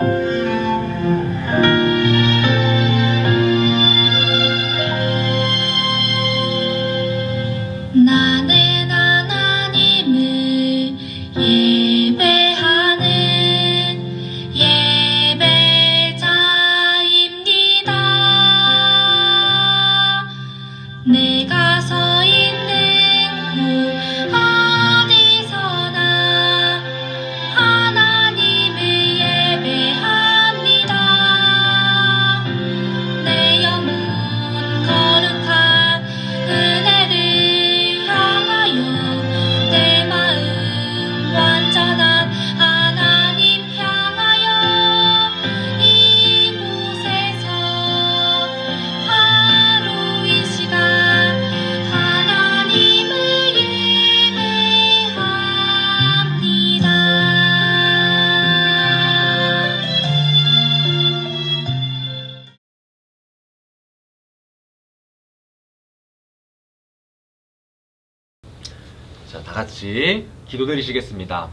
나는 같이 기도드리시겠습니다.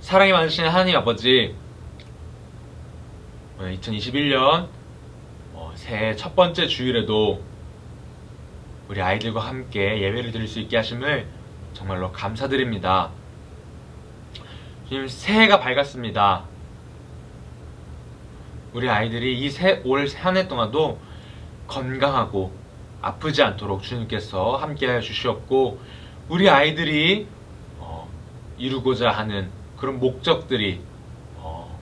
사랑이 많으신 하나님 아버지, 2021년 어, 새해 첫 번째 주일에도 우리 아이들과 함께 예배를 드릴 수 있게 하심을 정말로 감사드립니다. 주님, 새해가 밝았습니다. 우리 아이들이 이올한 해 동안도 건강하고 아프지 않도록 주님께서 함께하여 주시었고 우리 아이들이 어, 이루고자 하는 그런 목적들이 어,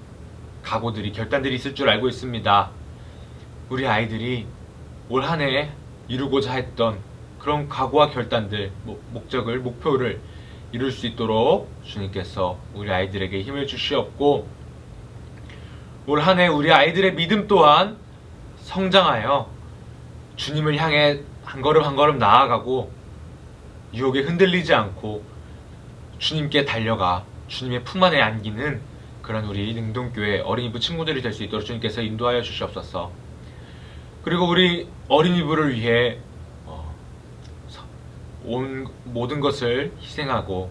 각오들이 결단들이 있을 줄 알고 있습니다. 우리 아이들이 올 한해 이루고자 했던 그런 각오와 결단들, 모- 목적을, 목표를 이룰 수 있도록 주님께서 우리 아이들에게 힘을 주시었고 올 한해 우리 아이들의 믿음 또한 성장하여 주님을 향해 한 걸음 한 걸음 나아가고 유혹에 흔들리지 않고 주님께 달려가 주님의 품 안에 안기는 그런 우리 능동교회 어린이부 친구들이 될 수 있도록 주님께서 인도하여 주시옵소서. 그리고 우리 어린이부를 위해 어, 서- 온 모든 것을 희생하고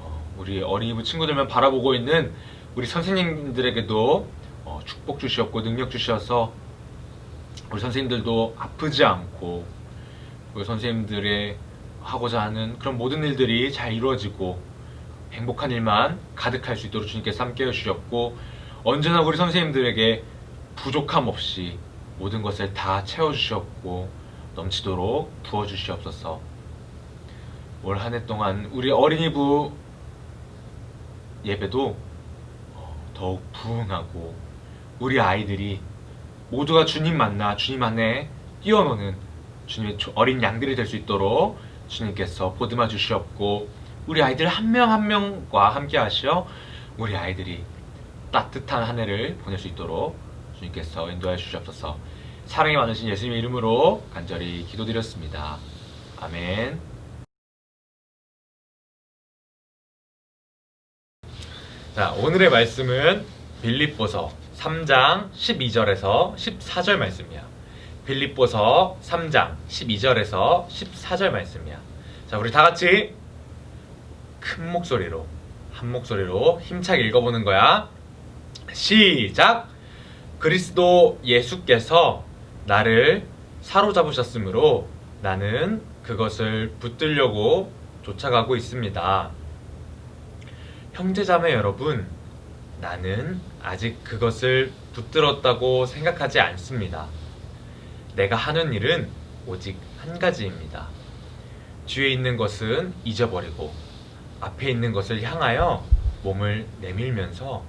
어, 우리 어린이부 친구들만 바라보고 있는 우리 선생님들에게도 어, 축복 주시옵고 능력 주셔서 우리 선생님들도 아프지 않고 우리 선생님들의 하고자 하는 그런 모든 일들이 잘 이루어지고 행복한 일만 가득할 수 있도록 주님께서 함께 해주셨고 언제나 우리 선생님들에게 부족함 없이 모든 것을 다 채워주셨고 넘치도록 부어주시옵소서. 올 한 해 동안 우리 어린이부 예배도 어, 더욱 부흥하고 우리 아이들이 모두가 주님 만나 주님 안에 뛰어노는 주님의 조- 어린 양들이 될 수 있도록 주님께서 보듬어 주시옵고 우리 아이들 한 명 한 명과 함께 하시어 우리 아이들이 따뜻한 한 해를 보낼 수 있도록 주님께서 인도하여 주시옵소서 사랑이 많으신 예수님의 이름으로 간절히 기도드렸습니다. 아멘. 자, 오늘의 말씀은 빌립보서 3장 12절에서 14절 말씀이야. 빌립보서 3장 12절에서 14절 말씀이야. 자, 우리 다 같이 큰 목소리로 한 목소리로 힘차게 읽어보는 거야. 시작. 그리스도 예수께서 나를 사로잡으셨으므로 나는 그것을 붙들려고 쫓아가고 있습니다. 형제자매 여러분, 나는 아직 그것을 붙들었다고 생각하지 않습니다. 내가 하는 일은 오직 한 가지입니다. 뒤에 있는 것은 잊어버리고 앞에 있는 것을 향하여 몸을 내밀면서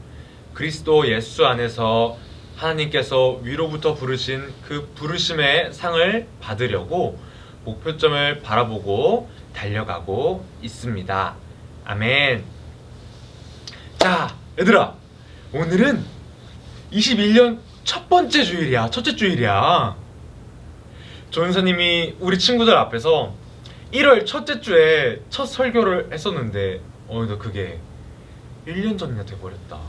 그리스도 예수 안에서 하나님께서 위로부터 부르신 그 부르심의 상을 받으려고 목표점을 바라보고 달려가고 있습니다. 아멘. 자, 얘들아. 오늘은 21년 첫 번째 주일이야. 첫째 주일이야. 조은사님이 우리 친구들 앞에서 1월 첫째 주에 첫 설교를 했었는데 어느덧 그게 1년 전이나 돼버렸다.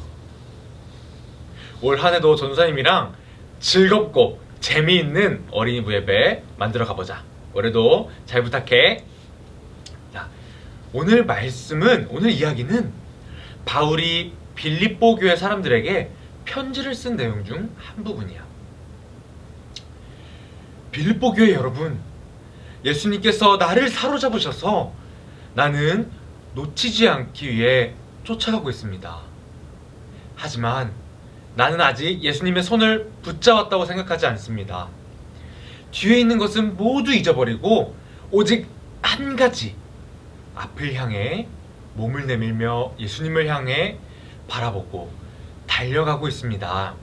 올 한 해도 전사님이랑 즐겁고 재미있는 어린이부 예배 만들어 가보자. 올해도 잘 부탁해. 자, 오늘 말씀은 오늘 이야기는 바울이 빌립보 교회 사람들에게 편지를 쓴 내용 중 한 부분이야. 빌립보 교회 여러분, 예수님께서 나를 사로잡으셔서 나는 놓치지 않기 위해 쫓아가고 있습니다. 하지만 나는 아직 예수님의 손을 붙잡았다고 생각하지 않습니다. 뒤에 있는 것은 모두 잊어버리고 오직 한 가지 앞을 향해 몸을 내밀며 예수님을 향해 바라보고 달려가고 있습니다.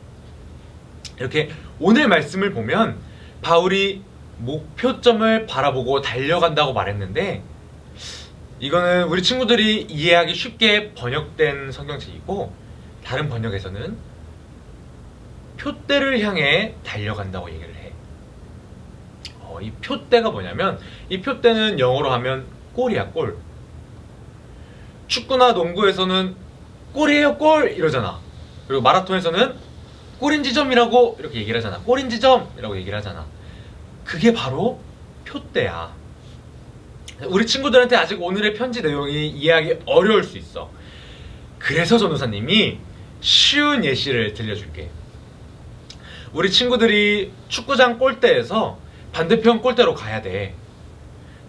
이렇게 오늘 말씀을 보면 바울이 목표점을 바라보고 달려간다고 말했는데 이거는 우리 친구들이 이해하기 쉽게 번역된 성경책이고 다른 번역에서는 표대를 향해 달려간다고 얘기를 해. 어, 이 표대가 뭐냐면 이 표대는 영어로 하면 골이야 골. 축구나 농구에서는 골이에요 골 이러잖아. 그리고 마라톤에서는 골인 지점이라고 이렇게 얘기를 하잖아. 골인 지점이라고 얘기를 하잖아. 그게 바로 표대야. 우리 친구들한테 아직 오늘의 편지 내용이 이해하기 어려울 수 있어. 그래서 전도사님이 쉬운 예시를 들려줄게. 우리 친구들이 축구장 골대에서 반대편 골대로 가야 돼.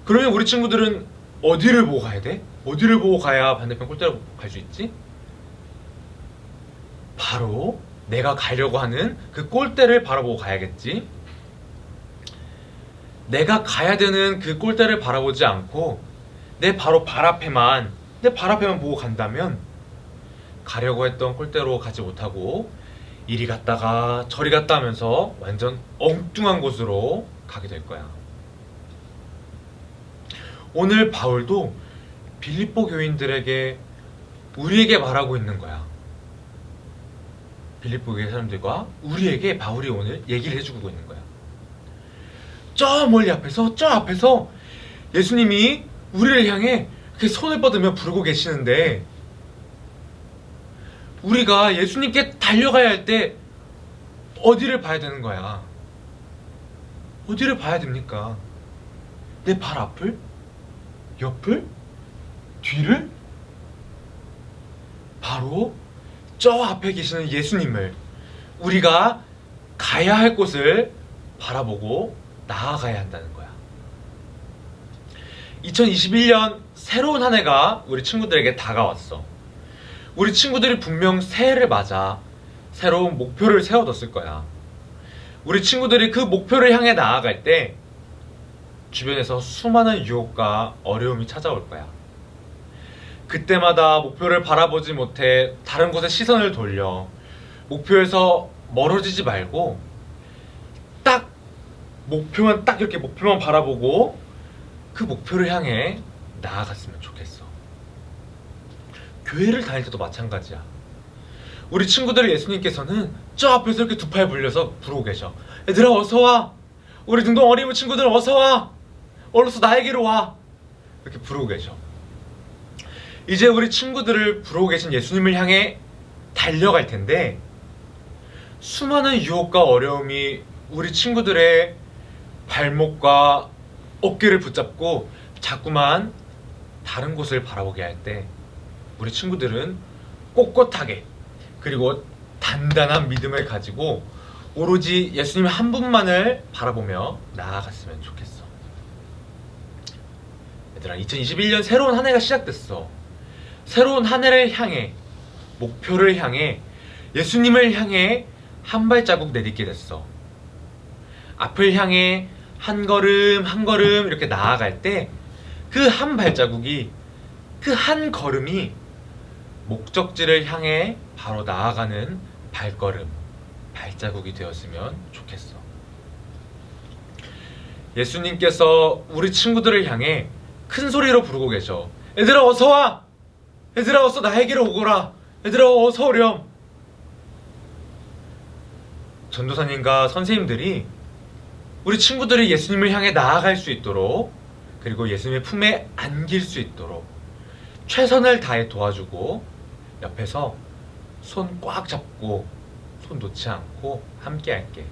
그러면 우리 친구들은 어디를 보고 가야 돼? 어디를 보고 가야 반대편 골대로 갈 수 있지? 바로 내가 가려고 하는 그 골대를 바라보고 가야겠지. 내가 가야 되는 그 골대를 바라보지 않고 내 바로 발 앞에만 내 발 앞에만 보고 간다면 가려고 했던 골대로 가지 못하고 이리 갔다가 저리 갔다 하면서 완전 엉뚱한 곳으로 가게 될 거야. 오늘 바울도 빌립보 교인들에게 우리에게 말하고 있는 거야. 빌립보 교회 사람들과 우리에게 바울이 오늘 얘기를 해주고 있는 거야. 저 멀리 앞에서 저 앞에서 예수님이 우리를 향해 이렇게 손을 뻗으며 부르고 계시는데 우리가 예수님께 달려가야 할 때 어디를 봐야 되는 거야? 어디를 봐야 됩니까? 내 발 앞을? 옆을? 뒤를? 바로 저 앞에 계시는 예수님을 우리가 가야 할 곳을 바라보고 나아가야 한다는 거야. 2021년 새로운 한 해가 우리 친구들에게 다가왔어. 우리 친구들이 분명 새해를 맞아 새로운 목표를 세워뒀을 거야. 우리 친구들이 그 목표를 향해 나아갈 때 주변에서 수많은 유혹과 어려움이 찾아올 거야. 그때마다 목표를 바라보지 못해 다른 곳에 시선을 돌려 목표에서 멀어지지 말고 딱 목표만 딱 이렇게 목표만 바라보고 그 목표를 향해 나아갔으면 좋겠어. 교회를 다닐 때도 마찬가지야. 우리 친구들 예수님께서는 저 앞에서 이렇게 두 팔 불려서 부르고 계셔. 얘들아 어서 와. 우리 등동 어린 친구들 어서 와. 어서 나에게로 와. 이렇게 부르고 계셔. 이제 우리 친구들을 부르고 계신 예수님을 향해 달려갈 텐데 수많은 유혹과 어려움이 우리 친구들의 발목과 어깨를 붙잡고 자꾸만 다른 곳을 바라보게 할 때 우리 친구들은 꼿꼿하게 그리고 단단한 믿음을 가지고 오로지 예수님 한 분만을 바라보며 나아갔으면 좋겠어. 얘들아, 2021년 새로운 한 해가 시작됐어. 새로운 한 해를 향해, 목표를 향해, 예수님을 향해 한 발자국 내딛게 됐어. 앞을 향해 한 걸음 한 걸음 이렇게 나아갈 때 그 한 발자국이 그 한 걸음이 목적지를 향해 바로 나아가는 발걸음, 발자국이 되었으면 좋겠어. 예수님께서 우리 친구들을 향해 큰 소리로 부르고 계셔. 얘들아 어서 와. 얘들아 어서 나에게로 오거라. 얘들아 어서 오렴. 전도사님과 선생님들이 우리 친구들이 예수님을 향해 나아갈 수 있도록 그리고 예수님의 품에 안길 수 있도록 최선을 다해 도와주고 옆에서 손 꽉 잡고 손 놓지 않고 함께 할게.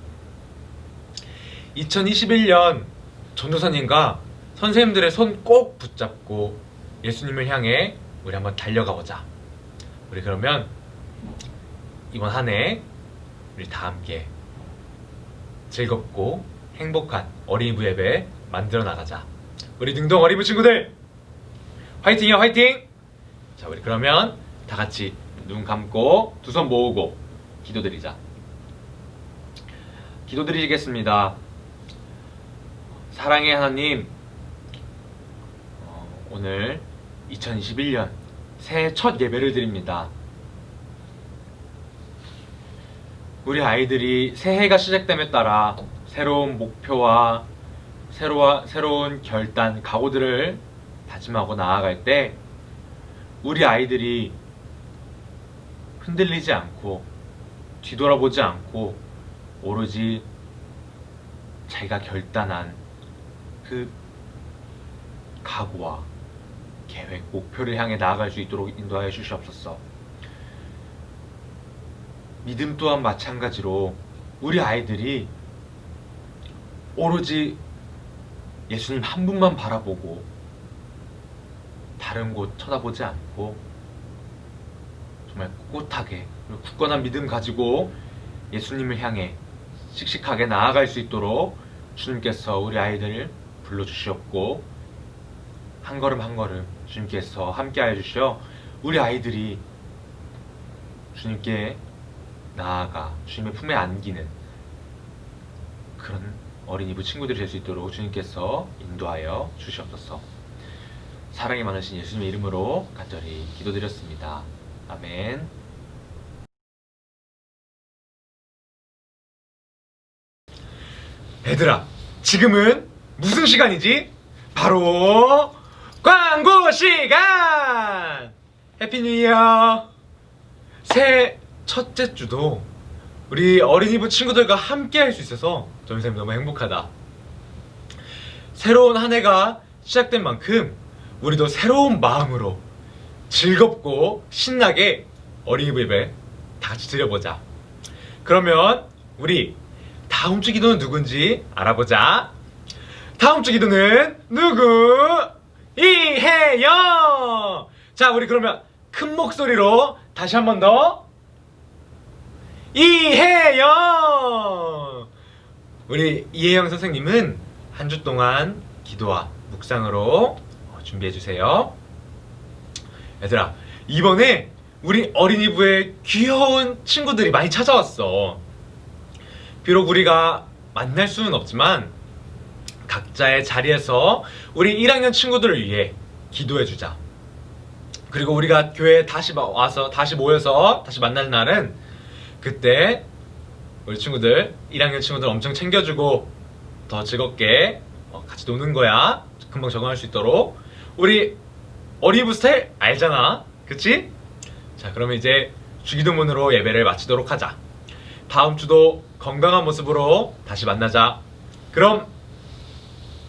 2021년 전도사님과 선생님들의 손 꼭 붙잡고 예수님을 향해 우리 한번 달려가 보자. 우리 그러면 이번 한 해 우리 다 함께 즐겁고 행복한 어린이부 예배 만들어 나가자. 우리 능동 어린이부 친구들 화이팅이요 화이팅! 자 우리 그러면 다 같이 눈 감고 두 손 모으고 기도드리자. 기도드리겠습니다. 사랑의 하나님, 어, 오늘 2021년 새해 첫 예배를 드립니다. 우리 아이들이 새해가 시작됨에 따라 새로운 목표와 새로와, 새로운 결단, 각오들을 다짐하고 나아갈 때 우리 아이들이 흔들리지 않고 뒤돌아보지 않고 오로지 자기가 결단한 그 각오와 계획, 목표를 향해 나아갈 수 있도록 인도하여 주시옵소서. 믿음 또한 마찬가지로 우리 아이들이 오로지 예수님 한 분만 바라보고 다른 곳 쳐다보지 않고 정말 꿋꿋하게 굳건한 믿음 가지고 예수님을 향해 씩씩하게 나아갈 수 있도록 주님께서 우리 아이들을 불러주시옵고 한 걸음 한 걸음 주님께서 함께하여 주시어 우리 아이들이 주님께 나아가 주님의 품에 안기는 그런 어린이부 친구들이 될 수 있도록 주님께서 인도하여 주시옵소서. 사랑이 많으신 예수님의 이름으로 간절히 기도드렸습니다. 아멘. 얘들아, 지금은 무슨 시간이지? 바로 광고 시간! 해피 뉴 이어! 새해 첫째 주도 우리 어린이부 친구들과 함께 할 수 있어서 점쌤 너무 행복하다. 새로운 한 해가 시작된 만큼 우리도 새로운 마음으로 즐겁고 신나게 어린이부 예배 다 같이 드려보자. 그러면 우리 다음 주 기도는 누군지 알아보자. 다음 주 기도는 누구? 이혜영! 자, 우리 그러면 큰 목소리로 다시 한 번 더. 이혜영! 우리 이혜영 선생님은 한 주 동안 기도와 묵상으로 준비해 주세요. 얘들아, 이번에 우리 어린이부에 귀여운 친구들이 많이 찾아왔어. 비록 우리가 만날 수는 없지만 각자의 자리에서 우리 1학년 친구들을 위해 기도해 주자. 그리고 우리가 교회에 다시 마- 와서 다시 모여서 다시 만날 날은 그때 우리 친구들 1학년 친구들 엄청 챙겨주고 더 즐겁게 어, 같이 노는 거야. 금방 적응할 수 있도록 우리 어리부 스타일 알잖아. 그치? 자, 그러면 이제 주기도문으로 예배를 마치도록 하자. 다음 주도 건강한 모습으로 다시 만나자. 그럼